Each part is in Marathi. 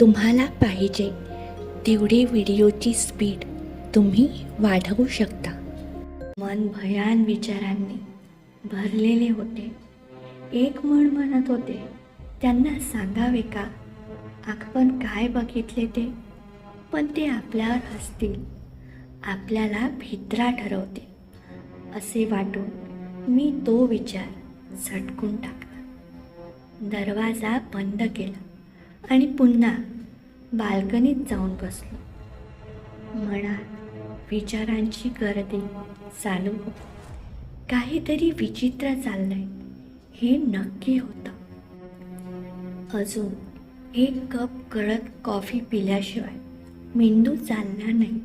तुम्हाला पाहिजे तेवढी व्हिडिओची स्पीड तुम्ही वाढवू शकता. मन भयान विचारांनी भरलेले होते. एक म्हण म्हणत होते त्यांना सांगावे का? आपण काय बघितले ते? पण ते आपल्यावर हसतील. आपल्याला भित्रा ठरवते असे वाटून मी तो विचार झटकून टाकला. दरवाजा बंद केला. आणि पुन्हा बाल्कनीत जाऊन बसलो. मनात विचारांची गर्दी चालू होती. काहीतरी विचित्र चाललंय. हे नक्की होतं. अजून एक कप गळत कॉफी पिल्याशिवाय मेंदू चालणार नाही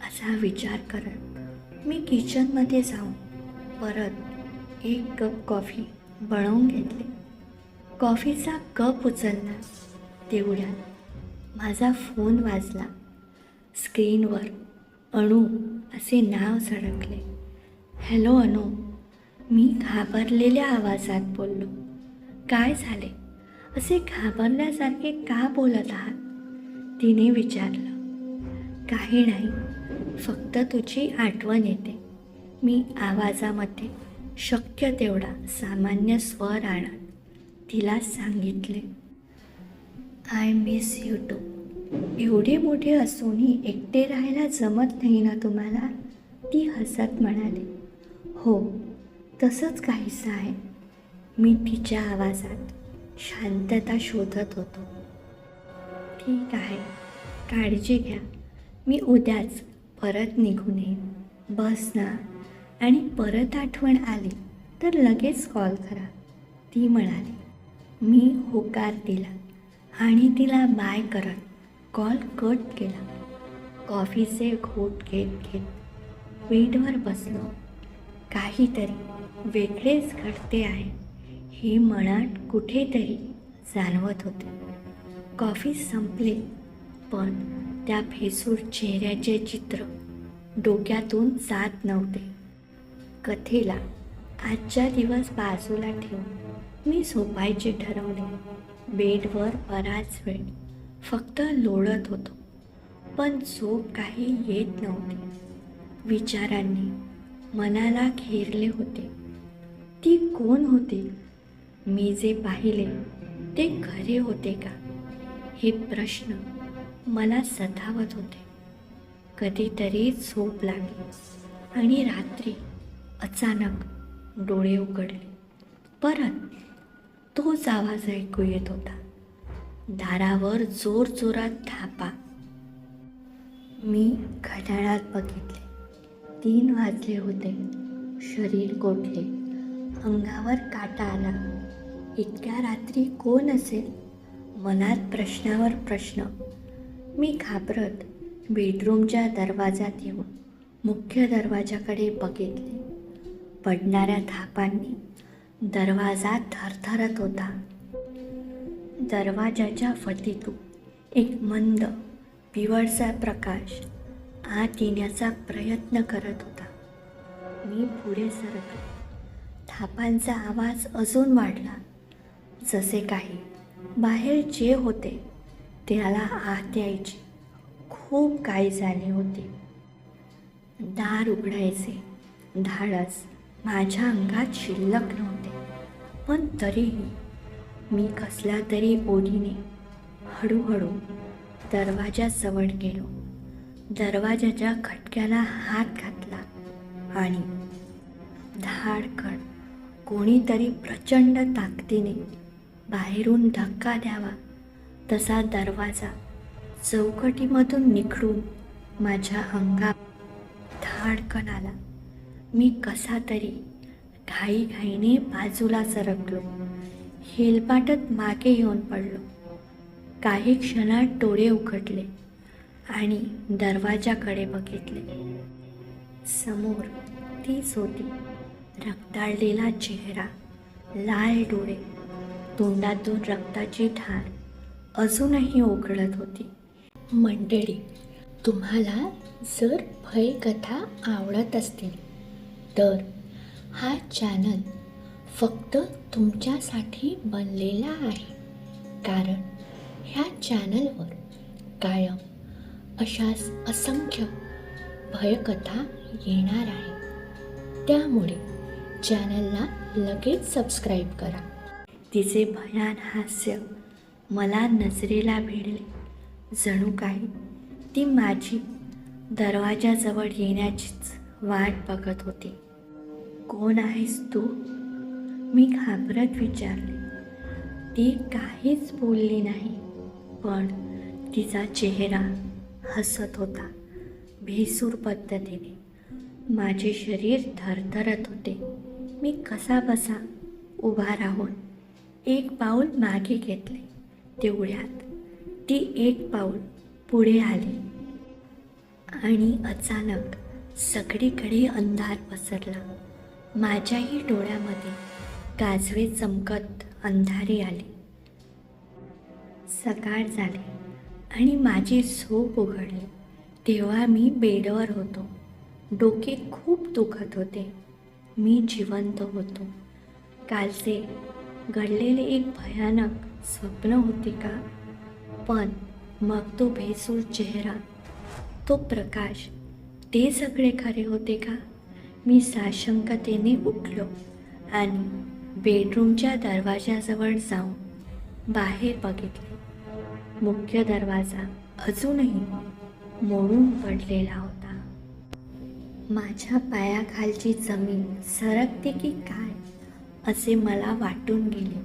असा विचार करत मी किचनमध्ये जाऊन परत एक कप कॉफी बनवून घेतली. कॉफीचा कप उचलला. तेवढ्यात माझा फोन वाजला. स्क्रीनवर अणू असे नाव झळकले हॅलो अणू मी घाबरलेल्या आवाजात बोललो. काय झाले? असे घाबरल्यासारखे का बोलत आहात? तिने विचारलं. काही नाही. फक्त तुझी आठवण येते. मी आवाजामध्ये शक्य तेवढा सामान्य स्वर आणत तिला सांगितले. आय मिस यू टू एवढे मोठे असूनही एकटे राहायला जमत नाही ना तुम्हाला? ती हसत म्हणाली. हो तसंच काहीसं आहे. मी तिच्या आवाजात शांतता शोधत होतो. ठीक आहे काळजी घ्या. मी उद्याच परत निघून येईन. बस ना. आणि परत आठवण आली तर लगेच कॉल करा. ती म्हणाली. मी होकार दिला. आणि तिला बाय करत कॉल कट केला. कॉफीचे घोट घेत घेत बेडवर बसलो. काहीतरी वेगळेच घडते आहे हे मनात कुठेतरी जाणवत होते. कॉफी संपली पण त्या भेसूर चेहऱ्याचे चित्र डोक्यातून जात नव्हते. कथेला आजचा दिवस बाजूला ठेवून मी झोपायचे ठरवले. बेडवर बराच वेळ. फक्त लोळत होतो. पण झोप काही येत नव्हती. विचारांनी मनाला घेरले होते. ती कोण होती? मी जे पाहिले ते खरे होते का? हे प्रश्न मला सतावत होते. कधीतरी झोप लागली आणि रात्री अचानक डोळे उघडले. परत तोच आवाज ऐकू येत होता. दारावर जोर जोरात थापा. मी घड्याळात बघितले. तीन वाजले होते. शरीर कोटले अंगावर काटा आला. इतक्या रात्री कोण असेल? मनात प्रश्नावर प्रश्न. मी घाबरत बेडरूमच्या दरवाजात येऊन मुख्य दरवाजाकडे बघितले. पडणाऱ्या थापांनी दरवाजा थरथरत होता. दरवाजाच्या फटीतून एक मंद पिवळसा प्रकाश आत येण्याचा प्रयत्न करत होता. मी पुढे सरकले. थापांचा आवाज अजून वाढला. जसे काही बाहेर जे होते त्याला आत यायचे. खूप काही झाले होते. दार उघडायचे. धाडस. माझ्या अंगात शिल्लक नव्हते. पण तरीही मी कसला तरी ओढीने हळूहळू दरवाजाजवळ गेलो दरवाजाच्या खटक्याला हात घातला आणि धाडकन कोणीतरी प्रचंड ताकदीने बाहेरून धक्का द्यावा तसा दरवाजा चौकटीमधून निखडून माझ्या अंगात धाडकन आला मी कसा तरी घाईघाईने बाजूला सरकलो. हेलपाटत मागे येऊन पडलो. काही क्षणात डोळे उघडले आणि दरवाजाकडे बघितले. समोर तीच होती. रक्ताळलेला चेहरा लाल डोळे तोंडातून रक्ताची ठार अजूनही ओघळत होती. मंडळी तुम्हाला जर भयकथा आवडत असतील तर हा चॅनल फक्त तुमच्यासाठी बनलेला आहे. कारण ह्या चॅनलवर कायम अशाच असंख्य भयकथा येणार आहे. त्यामुळे चॅनलला लगेच सबस्क्राईब करा. तिचे भयान हास्य मला नजरेला भिडले. जणू काही ती माझी दरवाजाजवळ येण्याचीच वाट बघत होती. कोण आहेस तू? मी घाबरत विचारले. ती काहीच बोलली नाही पण तिचा चेहरा हसत होता भेसूर पद्धतीने. माझे शरीर थरथरत होते. मी कसा बसा उभा राहून एक पाऊल मागे घेतले. तेवढ्यात ती एक पाऊल पुढे आली आणि अचानक सगळीकडे अंधार पसरला. माझ्याही डोळ्यामध्ये काजवे चमकत अंधारी आली. सकाळ झाली आणि माझी झोप उघडली. तेव्हा मी बेडवर होतो. डोके खूप दुखत होते. मी जिवंत होतो. कालचे घडलेले एक भयानक स्वप्न होते का? पण मग तो भेसूर चेहरा तो प्रकाश ते सगळे खरे होते का? मी साशंकतेने उठलो आणि बेडरूमच्या दरवाजाजवळ जाऊन बाहेर बघितले. मुख्य दरवाजा अजूनही मोडून पडलेला होता. माझ्या पायाखालची जमीन सरकते की काय असे मला वाटून गेले.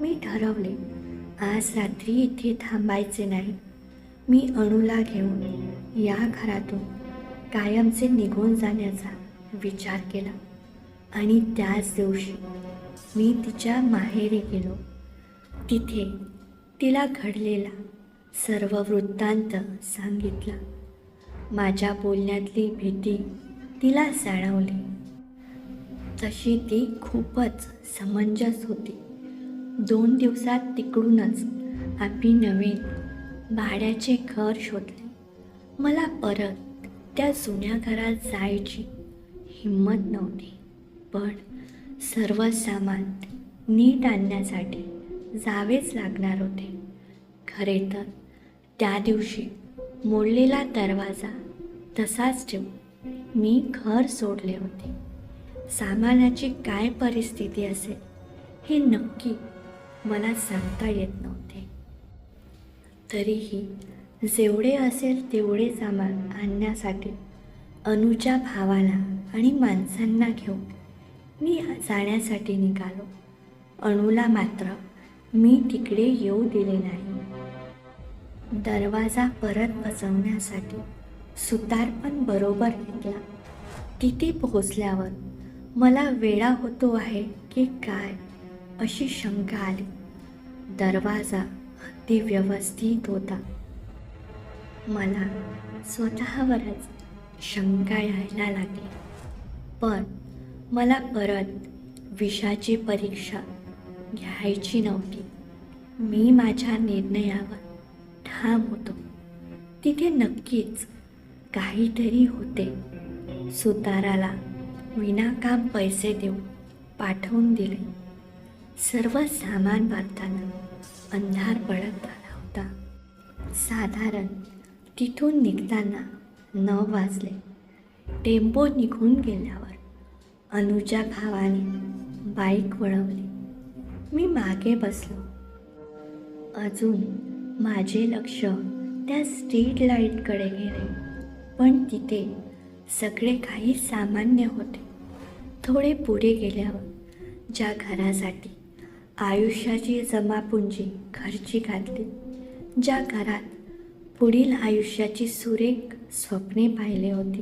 मी ठरवले आज रात्री इथे थांबायचे नाही. मी अणूला घेऊन या घरातून कायमचे निघून जाण्याचा विचार केला. आणि त्याच दिवशी मी तिच्या माहेरी गेलो. तिथे तिला घडलेला सर्व वृत्तांत सांगितला. माझ्या बोलण्यातली भीती तिला जाणवली. तशी ती खूपच समंजस होती. दोन दिवसात तिकडूनच आम्ही नवीन भाड्याचे घर शोधले. मला परत त्या जुन्या घरात जायची हिंमत नव्हती. पण सर्व सामान नीट आणण्यासाठी जावेच लागणार होते. खरे तर त्या दिवशी मोडलेला दरवाजा तसाच ठेवून मी घर सोडले होते. सामानाची काय परिस्थिती असेल हे नक्की मला सांगता येत नव्हते. तरीही जेवढे असेल तेवढे सामान आणण्यासाठी अनुच्या भावाला आणि माणसांना घेऊन मी जाण्यासाठी निघालो. अणूला मात्र मी तिकडे येऊ दिले नाही. दरवाजा परत बसवण्यासाठी सुतार पण बरोबर घेतला तिथे पोहोचल्यावर मला वेळा होतो आहे की काय अशी शंका आली. दरवाजा अगदी व्यवस्थित होता. मला स्वतःवरच शंका यायला लागली. पण मला परत विषाची परीक्षा घ्यायची नव्हती. मी माझ्या निर्णयावर ठाम होतो. तिथे नक्कीच काहीतरी होते. सुताराला विनाकाम पैसे देऊन पाठवून दिले. सर्व सामान भरताना अंधार पडत आला होता. साधारण तिथून निघताना नऊ वाजले. टेम्पो निघून गेल्यावर अनुजा भावाने बाईक वळवली. मी मागे बसलो. अजून माझे लक्ष त्या स्ट्रीट लाईटकडे गेले पण तिथे सगळे काही सामान्य होते. थोडे पुढे गेल्यावर ज्या घरासाठी आयुष्याची जमापुंजी खर्ची घातली ज्या घरात पुढील आयुष्याची सुरेख स्वप्ने पाहिले होती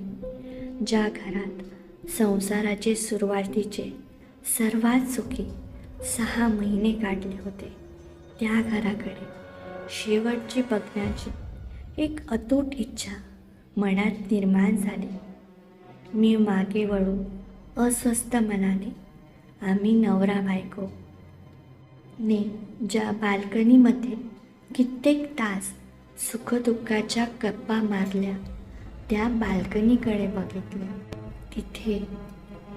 ज्या घरात संसाराचे सुरुवातीचे सर्वात सुखी सहा महिने काढले होते त्या घराकडे शेवटची बघण्याची एक अतूट इच्छा मनात निर्माण झाली. मी मागे वळून अस्वस्थ मनाने आम्ही नवरा बायको. ने ज्या बाल्कनीमध्ये कित्येक तास सुखदुःखाच्या गप्पा मारल्या त्या बाल्कनीकडे बघितलं. तिथे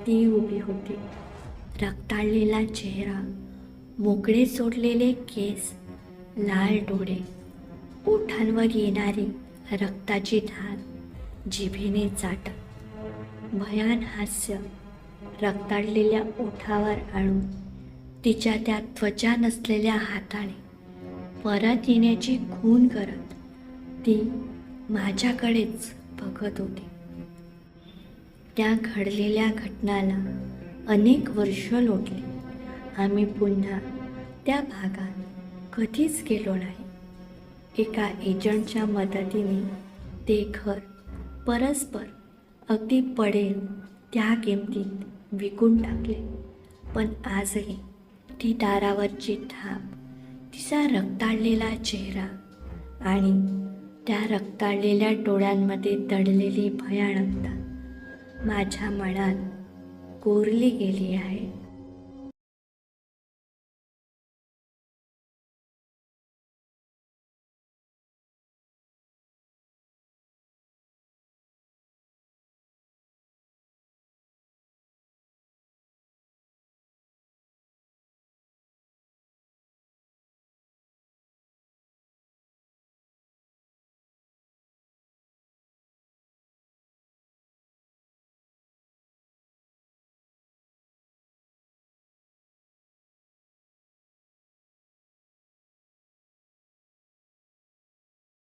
ती उभी होती. रक्ताळलेला चेहरा मोकळे सोडलेले केस लाल डोळे ओठांवर येणारी रक्ताची धार जिभेने चाट. भयान हास्य रक्ताळलेल्या ओठावर आणून तिच्या त्या त्वचा नसलेल्या हाताने परत येण्याची खून करत ती माझ्याकडेच बघत होते. त्या घडलेल्या घटनाला अनेक वर्ष लोटली. आम्ही पुन्हा त्या भागात कधीच गेलो नाही. एका एजंटच्या मदतीने ते घर परस्पर अगदी पडेल त्या किमतीत विकून टाकले. पण आजही ती दारावरची थाप तिचा रक्ताळलेला चेहरा आणि त्या रक्ताळलेल्या डोळ्यांमध्ये दडलेली भयानकता माझ्या मनात कोरली गेली आहे.